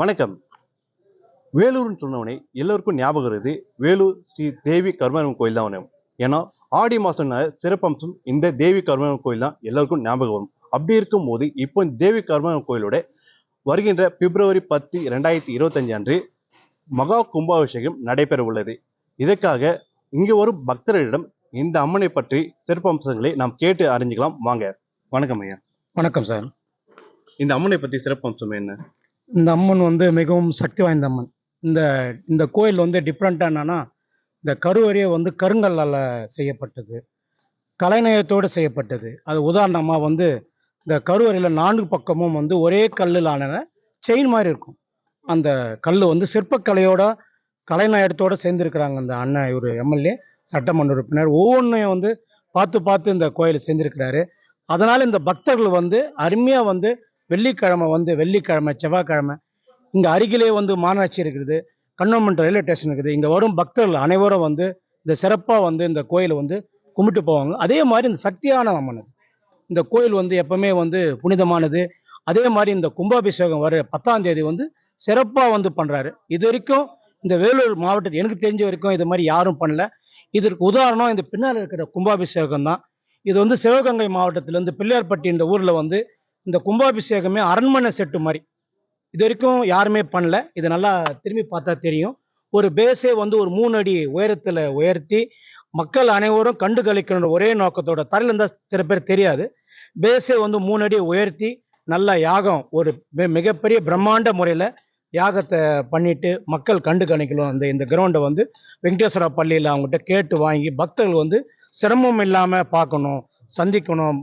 வணக்கம். வேலூர்னு சொன்னவனே எல்லோருக்கும் ஞாபகம் வருது. வேலூர் ஸ்ரீ தேவி கருமாரியம்மன் கோயில் தான் வரும் ஏன்னா ஆடி மாதம் சிறப்பம்சம் இந்த தேவி கருமாரியம்மன் கோயில் தான் எல்லாருக்கும் ஞாபகம் வரும். அப்படி இருக்கும்போது இப்போ இந்த தேவி கருமாரியம்மன் கோயிலோட வருகின்ற பிப்ரவரி பத்து ரெண்டாயிரத்தி இருபத்தஞ்சு அன்று மகா கும்பாபிஷேகம் நடைபெற உள்ளது. இதற்காக இங்கே வரும் பக்தர்களிடம் இந்த அம்மனை பற்றி சிறப்பம்சங்களை நாம் கேட்டு அறிஞ்சுக்கலாம். வாங்க. வணக்கம் ஐயா. வணக்கம் சார். இந்த அம்மனை பற்றி சிறப்பம்சம் என்ன? இந்த அம்மன் வந்து மிகவும் சக்தி வாய்ந்த அம்மன். இந்த இந்த கோயில் வந்து டிஃப்ரெண்ட்டாக என்னன்னா இந்த கருவறையே வந்து கருங்கல்லால் செய்யப்பட்டது. கலைநயத்தோடு செய்யப்பட்டது. அது உதாரணமாக வந்து இந்த கருவறையில் நான்கு பக்கமும் வந்து ஒரே கல்லில் ஆன செயின் மாதிரி இருக்கும். அந்த கல் வந்து சிற்பக்கலையோட கலைநயத்தோடு சேர்ந்துருக்கிறாங்க அந்த அண்ணன் இவர் எம்எல்ஏ சட்டமன்ற உறுப்பினர். ஒவ்வொன்றையும் வந்து பார்த்து பார்த்து இந்த கோயிலை செஞ்சுருக்கிறாரு அதனால் இந்த பக்தர்கள் வந்து அருமையாக வந்து வெள்ளிக்கிழமை வந்து வெள்ளிக்கிழமை செவ்வாய்க்கிழமை இங்கே அருகிலே வந்து மாநகராட்சி இருக்குது கண்ணமன்ற ரயில்வே ஸ்டேஷன் இருக்குது. இங்கே வரும் பக்தர்கள் அனைவரும் வந்து இந்த சிறப்பாக வந்து இந்த கோயிலை வந்து கும்பிட்டு போவாங்க. அதே மாதிரி இந்த சக்தியான அம்மன் இந்த கோயில் வந்து எப்பவுமே வந்து புனிதமானது. அதே மாதிரி இந்த கும்பாபிஷேகம் வர பத்தாம் தேதி வந்து சிறப்பாக வந்து பண்ணுறாரு இது வரைக்கும் இந்த வேலூர் மாவட்டத்தில் எனக்கு தெரிஞ்ச வரைக்கும் இது மாதிரி யாரும் பண்ணல. இதற்கு உதாரணம் இந்த பின்னால் இருக்கிற கும்பாபிஷேகம் தான் இது வந்து சிவகங்கை மாவட்டத்திலேருந்து பிள்ளையார்பட்டி இந்த ஊரில் வந்து இந்த கும்பாபிஷேகமே அரண்மனை செட்டு மாதிரி. இது வரைக்கும் யாருமே பண்ணல. இது நல்லா திரும்பி பார்த்தா தெரியும். ஒரு பேஸே வந்து ஒரு மூணு அடி உயரத்தில் உயர்த்தி மக்கள் அனைவரும் கண்டு கழிக்கணும் ஒரே நோக்கத்தோட தரையில் இருந்தால் சில பேர் தெரியாது. பேஸே வந்து மூணு அடி உயர்த்தி நல்ல யாகம் ஒரு மிகப்பெரிய பிரம்மாண்ட முறையில் யாகத்தை பண்ணிட்டு மக்கள் கண்டு கணிக்கணும். அந்த இந்த கிரவுண்டை வந்து வெங்கடேஸ்வரா பள்ளியில் அவங்ககிட்ட கேட்டு வாங்கி பக்தர்கள் வந்து சிரமம் இல்லாமல் பார்க்கணும் சந்திக்கணும்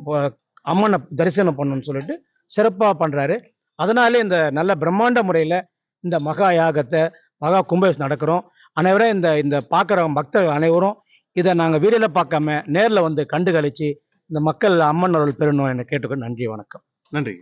அம்மனை தரிசனம் பண்ணணும்னு சொல்லிட்டு சிறப்பாக பண்ணுறாரு அதனாலே இந்த நல்ல பிரம்மாண்ட முறையில் இந்த மகா யாகத்தை மகா கும்பாபிஷேகம் நடக்கிறோம். அனைவரும் இந்த இந்த பார்க்குற பக்தர்கள் அனைவரும் இதை நாங்கள் வீடியோவில் பார்க்காம நேரில் வந்து கண்டு கழிச்சு இந்த மக்கள் அம்மன் அருள் பெறணும் என கேட்டுக்கொண்டு நன்றி வணக்கம். நன்றி.